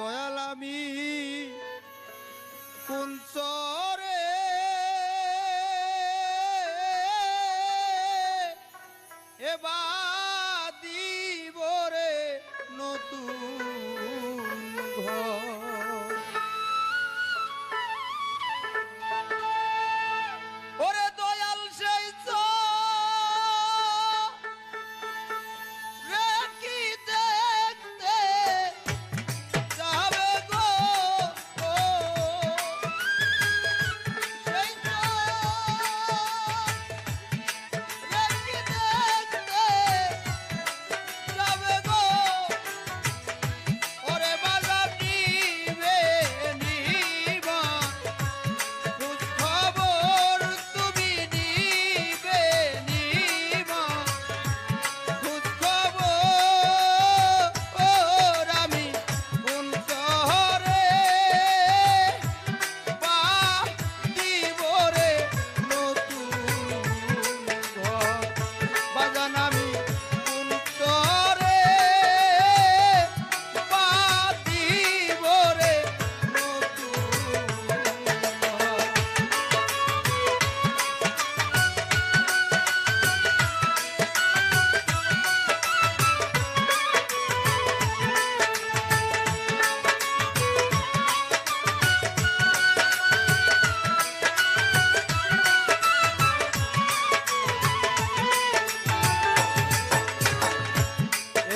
দয়াল আমি কুঞ্চরে এবার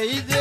ahí de...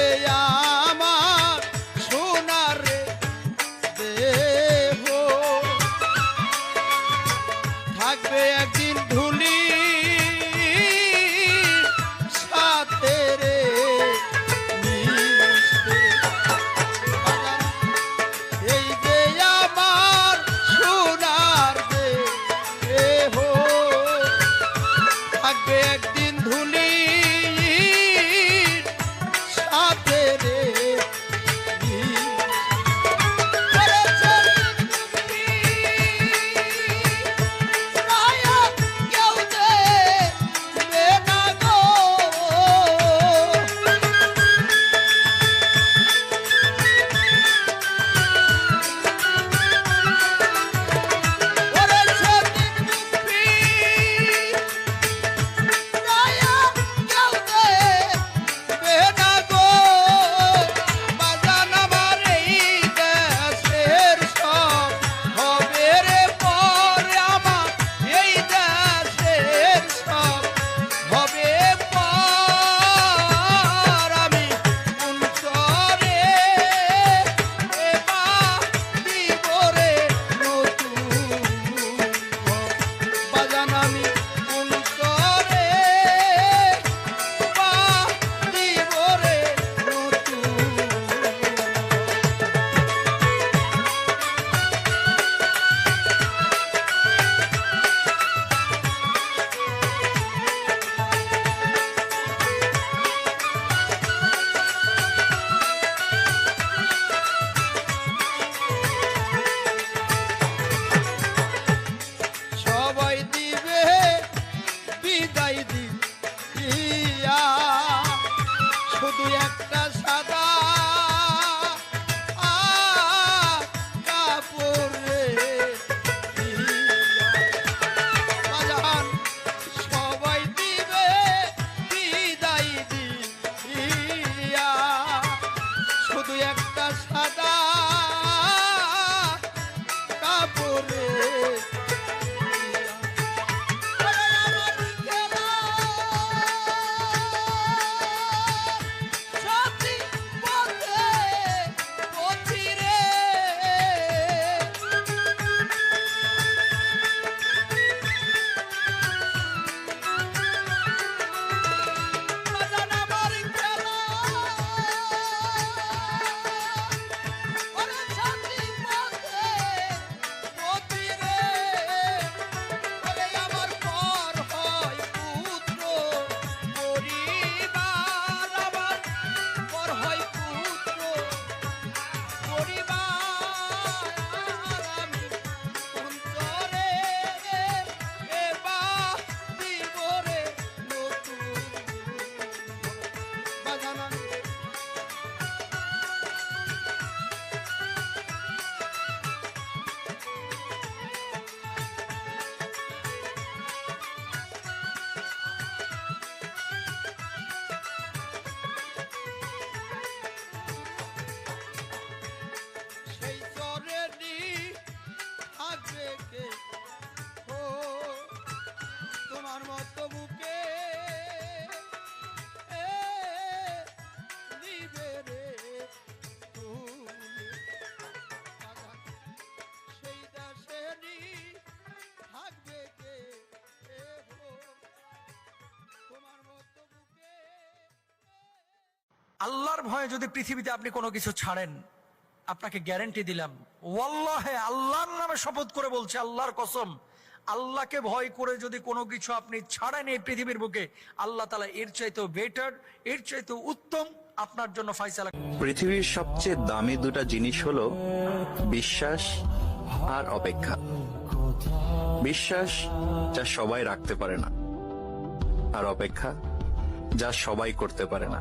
আল্লাহর ভয়ে যদি পৃথিবীতে আপনি কোনো কিছু ছাড়েন, আপনাকে গ্যারেন্টি দিলাম। ওয়াল্লাহে, আল্লাহর নামে শপথ করে বলছে, আল্লাহর কসম, আল্লাহকে ভয় করে যদি কোনো কিছু আপনি ছাড়েন এই পৃথিবীর বুকে, আল্লাহ তালা এর চাইতেও বেটার এর চাইতেও উত্তম, আপনার জন্য ফাইসালা। পৃথিবীর সবচেয়ে দামি দুটা জিনিস হলো বিশ্বাস আর অপেক্ষা। বিশ্বাস যা সবাই রাখতে পারে না, আর অপেক্ষা যা সবাই করতে পারে না।